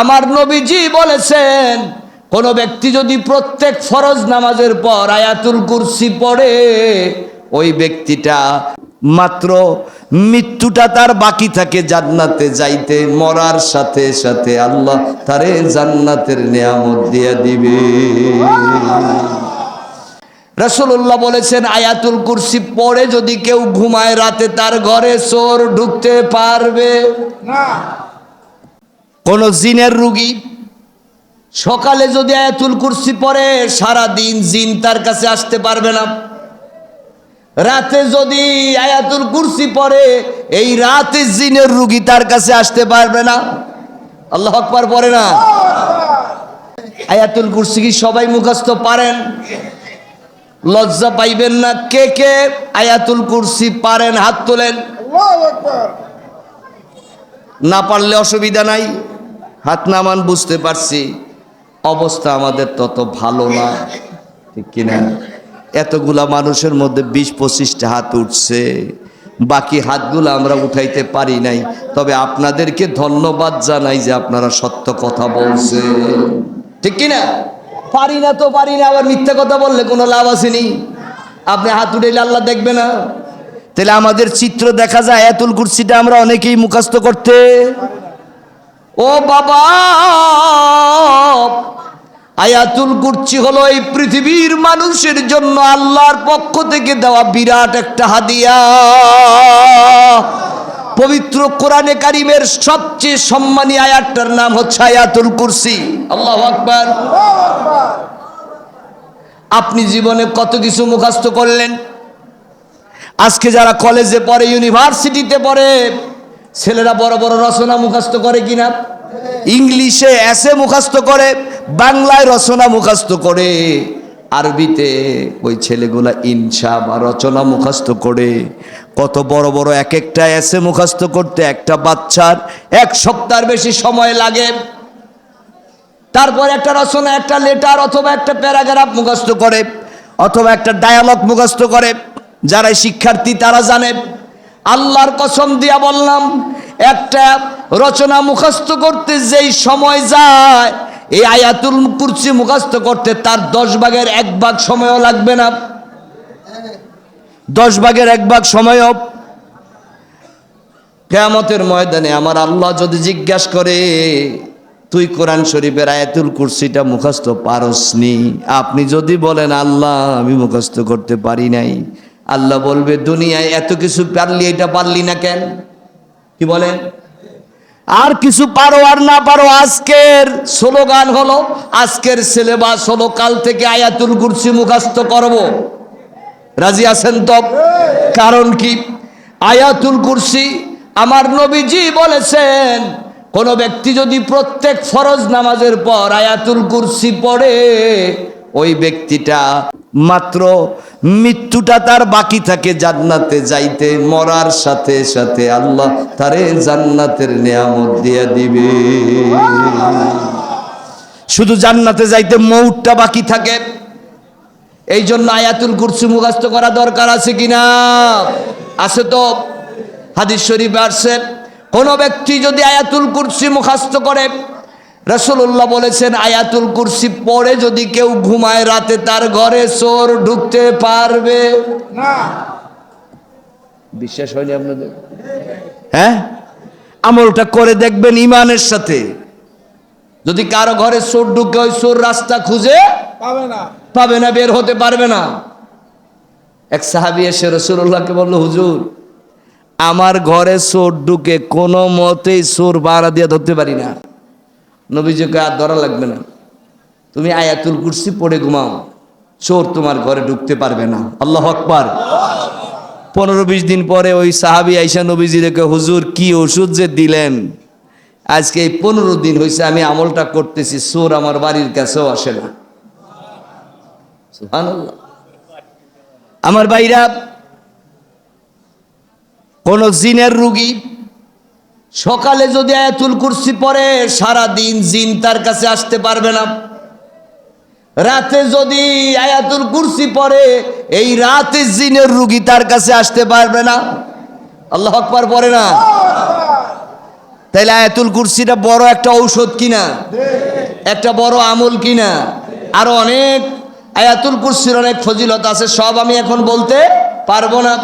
আমার নবীজি বলেছেন, কোন ব্যক্তি যদি প্রত্যেক ফরজ নামাজের পর আয়াতুল কুরসি পড়ে, ওই ব্যক্তিটা মাত্র মৃত্যুটা তার বাকি থাকে জান্নাতে যাইতে, মরার সাথে সাথে আল্লাহ তারে জান্নাতের নিয়ামত দিয়ে দিবে। রসুল্লাহ বলেছেন, আয়াতুল কুরসি পড়ে যদি কেউ ঘুমায় রাতে তার ঘরে চোর ঢুকতে পারবে। কোন জিনের রুগী? সকালে যদি আয়াতুল কুরসি পড়ে সারা দিন জিন তার কাছে আসতে পারবে না। রাতে যদি আয়াতুল কুরসি পড়ে এই রাতে জিনের রুগী তার কাছে আসতে পারবে না। আল্লাহ আকবার পড়ে না। আয়াতুল কুরসি কি সবাই মুখস্থ পারেন? লজ্জা পাইবেন না। কে কে আয়াতুল কুরসি পারেন? হাত তোলেন। না পারলে অসুবিধা নাই। হাত নামান বুঝতে পারছি, অবস্থা আমাদের তত ভালো না, ঠিক কিনা? এতগুলা মানুষের মধ্যে বিশ পঁচিশটা হাত উঠছে, বাকি হাতগুলো আমরা উঠাইতে পারি নাই। তবে আপনাদেরকে ধন্যবাদ জানাই যে আপনারা সত্য কথা বলছে ঠিক কিনা? পারি না তো পারি না, আবার মিথ্যা কথা বললে কোনো লাভ আসেনি আপনি হাত উঠাইলে আল্লাহ দেখবে না। তাহলে আমাদের চিত্র দেখা যায়, এতুল কুরসিটা আমরা অনেকেই মুখস্থ করতে ও বাবা, আয়াতুল কুরসি হলো এই পৃথিবীর মানুষের জন্য আল্লাহর পক্ষ থেকে দেওয়া বিরাট একটা হাদিয়া। পবিত্র কোরআনে কারিমের সবচেয়ে সম্মানী আয়াতটার নাম হচ্ছে আয়াতুল কুরসি। আল্লাহ আকবার। আপনি জীবনে কত কিছু মুখস্থ করলেন? আজকে যারা কলেজে পড়ে, ইউনিভার্সিটিতে পড়ে ছেলেরা বড় বড় রচনা মুখস্থ করে কিনা? ইংলিশে এসে মুখস্থ করে, বাংলায় রচনা মুখস্থ করে, আরবিতে ওই ছেলেগুলা ইনসা বা রচনা মুখস্থ করে। কত বড় বড় এক একটা এসে মুখস্থ করতে একটা বাচ্চার এক সপ্তাহের বেশি সময় লাগে। তারপর একটা রচনা, একটা লেটার অথবা একটা প্যারাগ্রাফ মুখস্থ করে, অথবা একটা ডায়ালগ মুখস্থ করে। যারা শিক্ষার্থী তারা জানে। আল্লাহর কসম দিয়া বললাম, একটা রচনা মুখস্থ করতে যেই সময় যায়, এই আয়াতুল কুরসি মুখস্থ করতে তার দশ ভাগের এক ভাগ সময়ও লাগবে না। দশ ভাগের এক ভাগ সময়ও। কেয়ামতের ময়দানে আমার আল্লাহ যদি জিজ্ঞাসা করে, তুই কোরআন শরীফের আয়াতুল কুরসিটা মুখস্থ পারসনি? আপনি যদি বলেন, আল্লাহ, আমি মুখস্থ করতে পারি নাই। আল্লাহ বলবে, দুনিয়ায় এত কিছু পারলি, এটা পারলি না কেন? কি বলেন আর কিছু পারো আর না পারো, আজকের স্লোগান হলো, আজকের সিলেবাস হলো, কাল থেকে আয়াতুল কুরসি মুখস্থ করব। রাজি আছেন তো? কারণ কি? আয়াতুল কুরসি আমার নবীজি বলেছেন, কোন ব্যক্তি যদি প্রত্যেক ফরজ নামাজের পর আয়াতুল কুরসি পড়ে, ওই ব্যক্তিটা মাত্র মৃত্যুটা তার বাকি থাকে জান্নাতে যাইতে, মরার সাথে সাথে আল্লাহ তারে জান্নাতের নিয়ামত দিয়ে দিবে। শুধু জান্নাতে যাইতে মৌটটা বাকি থাকে। এই জন্য আয়াতুল কুরসি মুখস্থ করা দরকার আছে কিনা আছে তো। হাদিস শরীফ আসছে, কোন ব্যক্তি যদি আয়াতুল কুরসি মুখস্থ করে রসুল্লাহ বলেছেন আয়াতুল কুরসি পরে যদি কেউ ঘুমায় রাতে তার ঘরে চোর ঢুকতে পারবে। বিশ্বাস হয়নি আপনাদের? হ্যাঁ। আমলটা করে দেখবেন ইমানের সাথে। যদি কারও ঘরে চোর ঢুকে ওই চোর রাস্তা খুঁজে পাবে না। পাবে না বের হতে পারবে না। এক সাহাবি এসে রসুল্লাহকে বলল হুজুর আমার ঘরে চোর ঢুকে কোনো মতেই চোর বাড়া দিয়ে ধরতে পারি না। নবীজিকে আর ধরা লাগবে না। তুমি আয়াতুল কুরসি পড়ে ঘুমাও, চোর তোমার ঘরে ঢুকতে পারবে না। আল্লাহ আকবার। পনেরো বিশ দিন পরে ওই সাহাবি আইসা নবীজি রেখে হুজুর, কি ওষুধ যে দিলেন? আজকে এই পনেরো দিন হয়েছে আমি আমলটা করতেছি, চোর আমার বাড়ির কাছেও আসে না। আমার ভাইরা, কোন জিনের রুগী সকালে যদি আয়াতুল কুরসি পড়ে সারা দিন জিন তার কাছে আসতে পারবে না। রাতে যদি আয়াতুল কুরসি পড়ে, এই রাতে জিনের রুগী তার কাছে আসতে পারবে না। আল্লাহ আকবার পড়ে না? তাইলে আয়াতুল কুরসিটা বড় একটা ঔষধ কিনা? একটা বড় আমল কিনা? আরও অনেক আয়াতুল কুরসির অনেক ফজিলত আছে, সব আমি এখন বলতে পারব না।